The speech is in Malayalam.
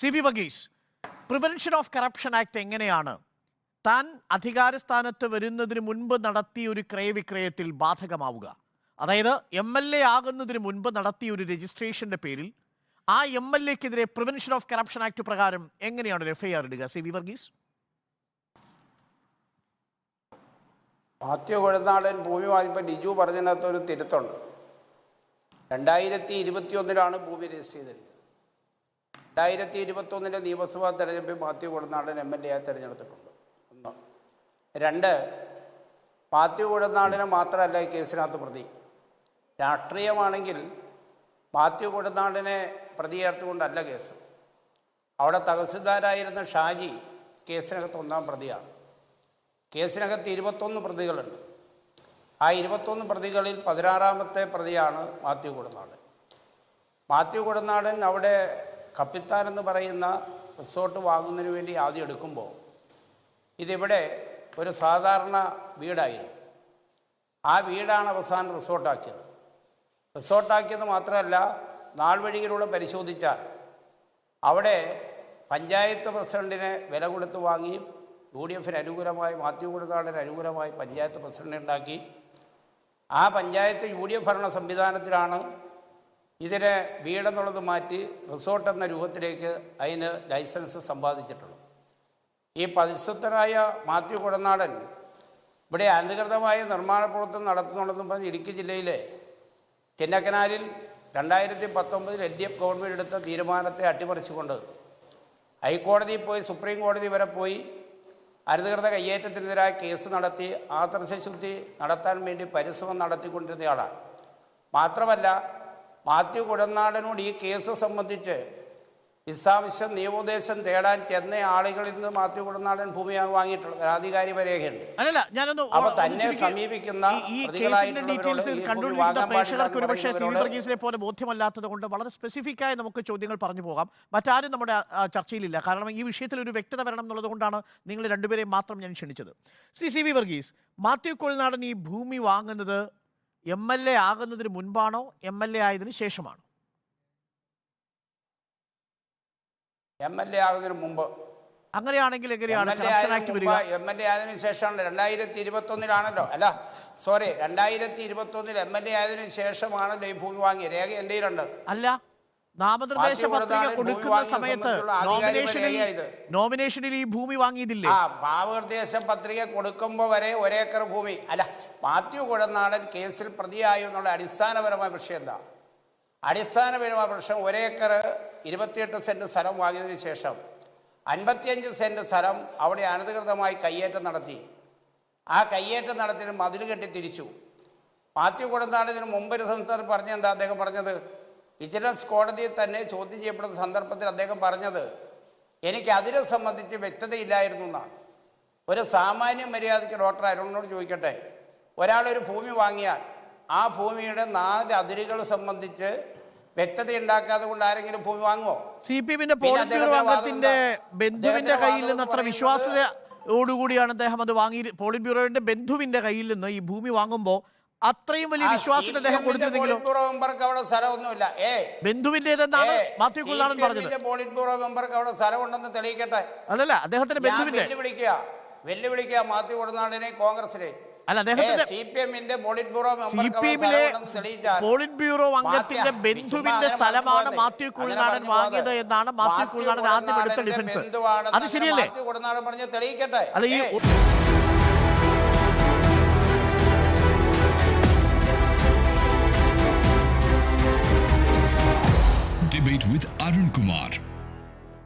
C V Varghese prevention of corruption act എങ്ങനെയാണ്? താൻ അധികാരസ്ഥാനത്ത് വരുന്നതിന് മുൻപ് നടത്തിയ ഒരു ക്രയവിക്രയത്തിൽ ബാധകമാവുക. അതായത് എം എൽ എ ആകുന്നതിന് മുൻപ് നടത്തിയ ഒരു രജിസ്ട്രേഷന്റെ പേരിൽ ആ എം എൽ എക്കെതിരെ പ്രിവെൻഷൻ ഓഫ് കറപ്ഷൻ ആക്ട് പ്രകാരം എങ്ങനെയാണ് ഒരു എഫ്ഐആർ ഇടുക? C V Varghese. Mathew Kuzhalnadan ഭൂമി വായ്പ ലിജു പറഞ്ഞതിനകത്ത് ഒരു തിരുത്തുണ്ട്. രണ്ടായിരത്തി ഇരുപത്തി ഒന്നിലാണ് ഭൂമി രജിസ്റ്റർ ചെയ്തിരിക്കുന്നത്. രണ്ടായിരത്തി ഇരുപത്തൊന്നിന്റെ നിയമസഭാ തെരഞ്ഞെടുപ്പിൽ Mathew Kuzhalnadan M L A ആയി തിരഞ്ഞെടുത്തിട്ടുണ്ട്. ഒന്ന്. രണ്ട് മാത്യു കൊഴുനാടിനെ മാത്രമല്ല ഈ കേസിനകത്ത് പ്രതി. രാഷ്ട്രീയമാണെങ്കിൽ മാത്യു കൊഴുനാടിനെ പ്രതിയേർത്തുകൊണ്ടല്ല കേസ്. അവിടെ തഹസിൽദാരായിരുന്ന ഷാജി കേസിനകത്ത് ഒന്നാം പ്രതിയാണ്. കേസിനകത്ത് ഇരുപത്തൊന്ന് പ്രതികളുണ്ട്. ആ ഇരുപത്തൊന്ന് പ്രതികളിൽ പതിനാറാമത്തെ പ്രതിയാണ് മാത്യു കൊടുനാടൻ. മാത്യു കൊടുനാടൻ അവിടെ കപ്പിത്താൻ എന്ന് പറയുന്ന റിസോർട്ട് വാങ്ങുന്നതിന് വേണ്ടി ആദ്യം എടുക്കുമ്പോൾ ഇതിവിടെ ഒരു സാധാരണ വീടായിരുന്നു. ആ വീടാണ് അവസാനം റിസോർട്ടാക്കിയത്. റിസോർട്ടാക്കിയത് മാത്രമല്ല നാൾ വഴിയിലൂടെ പരിശോധിച്ചാൽ അവിടെ പഞ്ചായത്ത് പ്രസിഡന്റിനെ വില കൊടുത്ത് വാങ്ങി യു ഡി എഫിന് അനുകൂലമായി മാത്യു കൊടുത്താടിന് അനുകൂലമായി പഞ്ചായത്ത് പ്രസിഡന്റ് ഉണ്ടാക്കി. ആ പഞ്ചായത്ത് യു ഡി എഫ് ഭരണ സംവിധാനത്തിലാണ് ഇതിനെ വീടെന്നുള്ളത് മാറ്റി റിസോർട്ട് എന്ന രൂപത്തിലേക്ക് അതിന് ലൈസൻസ് സമ്പാദിച്ചിട്ടുള്ളത് ഈ പരിശുദ്ധനായ മാത്യു കുടനാടൻ ഇവിടെ അനധികൃതമായ നിർമ്മാണ പ്രവർത്തനം നടത്തുന്നുണ്ടെന്നും പറഞ്ഞ് ഇടുക്കി ജില്ലയിലെ ചിന്നക്കനാലിൽ രണ്ടായിരത്തി പത്തൊമ്പതിൽ എൽ ഡി എഫ് ഗവൺമെന്റ് എടുത്ത തീരുമാനത്തെ അട്ടിമറിച്ചുകൊണ്ട് ഹൈക്കോടതിയിൽ പോയി സുപ്രീം കോടതി വരെ പോയി അനധികൃത കയ്യേറ്റത്തിനെതിരായ കേസ് നടത്തി ആദർശശുദ്ധി നടത്താൻ വേണ്ടി പരിശ്രമം നടത്തിക്കൊണ്ടിരുന്നയാളാണ്. മാത്രമല്ല മാത്യു കുഴനാടനോട് ഈ കേസ് സംബന്ധിച്ച് വിസാവശ്യം നിയമോപദേശം തേടാൻ ചെന്ന ആളുകളിൽ നിന്ന് മാത്യു കുടനാടൻ ഭൂമിയാണ് വാങ്ങിയിട്ടുള്ളത്. ആധികാരിക രേഖയുണ്ട് അപ്പൊ തന്നെ സമീപിക്കുന്ന ഡീറ്റെയിൽസ് പോലെ ബോധ്യമല്ലാത്തത് കൊണ്ട് വളരെ സ്പെസിഫിക് ആയി നമുക്ക് ചോദ്യങ്ങൾ പറഞ്ഞു പോകാം. മറ്റാരും നമ്മുടെ ചർച്ചയിലില്ല. കാരണം ഈ വിഷയത്തിൽ ഒരു വ്യക്തത വരണം എന്നുള്ളത് കൊണ്ടാണ് നിങ്ങൾ രണ്ടുപേരെയും മാത്രം ഞാൻ ക്ഷണിച്ചത്. ശ്രീ സി വി വർഗീസ് മാത്യു കൊൾനാടൻ ഈ ഭൂമി വാങ്ങുന്നത് എം എൽ എ ആകുന്നതിന് മുൻപാണോ? എം എൽ എ ആയതിനു ശേഷമാണോ? എം എൽ എ ആകുന്നതിന് മുമ്പ്. അങ്ങനെയാണെങ്കിൽ എങ്ങനെയാണ് എ എൽ എ ആയതിനു ശേഷമാണ് രണ്ടായിരത്തി ഇരുപത്തി ഒന്നിലാണല്ലോ അല്ല സോറി രണ്ടായിരത്തി ഇരുപത്തി ഒന്നിൽ എം എൽ എ ആയതിനു ശേഷമാണല്ലോ ഈ ഭൂമി വാങ്ങിയത്. രേഖ എന്റെ കയ്യിലുണ്ട്. അല്ല നാമനിർദ്ദേശ പത്രിക കൊടുക്കുന്ന സമയത്ത് നോമിനേഷനിൽ നോമിനേഷനിൽ ഈ ഭൂമി വാങ്ങിയിട്ടില്ലേ? ആ ഭാവനിർദ്ദേശ പത്രിക കൊടുക്കുമ്പോൾ വരെ ഒരേക്കർ ഭൂമി. അല്ല മാത്യു കുഴനാടൻ കേസിൽ പ്രതിയായി എന്നുള്ള അടിസ്ഥാനപരമായ വിഷയം എന്താ? അടിസ്ഥാനപരമായ പ്രശ്നം ഒരേക്കർ ഇരുപത്തിയെട്ട് സെന്റ് സ്ഥലം വാങ്ങിയതിനു ശേഷം അൻപത്തിയഞ്ച് സെന്റ് സ്ഥലം അവിടെ അനധികൃതമായി കയ്യേറ്റം നടത്തി. ആ കയ്യേറ്റം നടത്തിന് മതിൽ കെട്ടി തിരിച്ചു. മാത്യു കുഴനാടൻ ഇതിന് മുമ്പ് ഒരു സംസ്ഥാനം പറഞ്ഞെന്താ അദ്ദേഹം പറഞ്ഞത്? വിജിലൻസ് കോടതിയിൽ തന്നെ ചോദ്യം ചെയ്യപ്പെടുന്ന സന്ദർഭത്തിൽ അദ്ദേഹം പറഞ്ഞത് എനിക്ക് അതിനെ സംബന്ധിച്ച് വ്യക്തതയില്ലായിരുന്നു എന്നാണ് ഒരു സാമാന്യ മര്യാദയ്ക്ക് ഡോക്ടർ അരുണിനോട് ചോദിക്കട്ടെ ഒരാളൊരു ഭൂമി വാങ്ങിയാൽ ആ ഭൂമിയുടെ നാല് അതിരുകൾ സംബന്ധിച്ച് വ്യക്തത ഉണ്ടാക്കാതെ കൊണ്ട് ആരെങ്കിലും ഭൂമി വാങ്ങുമോ സി പി എമ്മിന്റെ പിന്നെ പോളിറ്റ് ബ്യൂറോ അദ്ദേഹത്തിന്റെ വാദം അംഗത്തിന്റെ എന്താ? ബന്ധുവിന്റെ കയ്യിൽ നിന്ന് അത്ര വിശ്വാസ്യതയോടുകൂടിയാണ് അദ്ദേഹം അത് വാങ്ങി പോളിറ്റ് ബ്യൂറോയുടെ ബന്ധുവിന്റെ കയ്യിൽ നിന്ന് ഈ ഭൂമി വാങ്ങുമ്പോൾ അത്രയും വലിയ വിശ്വാസം അദ്ദേഹം കൊടുത്തിട്ടില്ല ബന്ധുവിന്റേതെന്നാണ് മാത്യു കുള്ളാടൻ പറഞ്ഞത്. പോളിറ്റ് ബ്യൂറോ മെമ്പർക്ക് അവിടെ സ്ഥലമുണ്ടെന്ന് തെളിയിക്കട്ടെ. അതല്ല അദ്ദേഹത്തിന്റെ ബന്ധുവിന്റെ വെല്ലുവിളിക്കുക. വെല്ലുവിളിക്കുക മാത്യു കൊടുനാടിനെ കോൺഗ്രസിനെ അല്ല അദ്ദേഹത്തിന്റെ സി പി എമ്മിന്റെ പോളിറ്റ് ബ്യൂറോ അംഗത്തിന്റെ ബന്ധുവിന്റെ സ്ഥലമാണ് മാത്യു പോകാതെ. കുൾനാടൻ വാങ്ങിയത് എന്നാണ് മാത്യു കുൾനാടൻ ആദ്യം എടുത്ത ഡിഫൻസ്. അത് ശരിയല്ലേ? അല്ല ഈ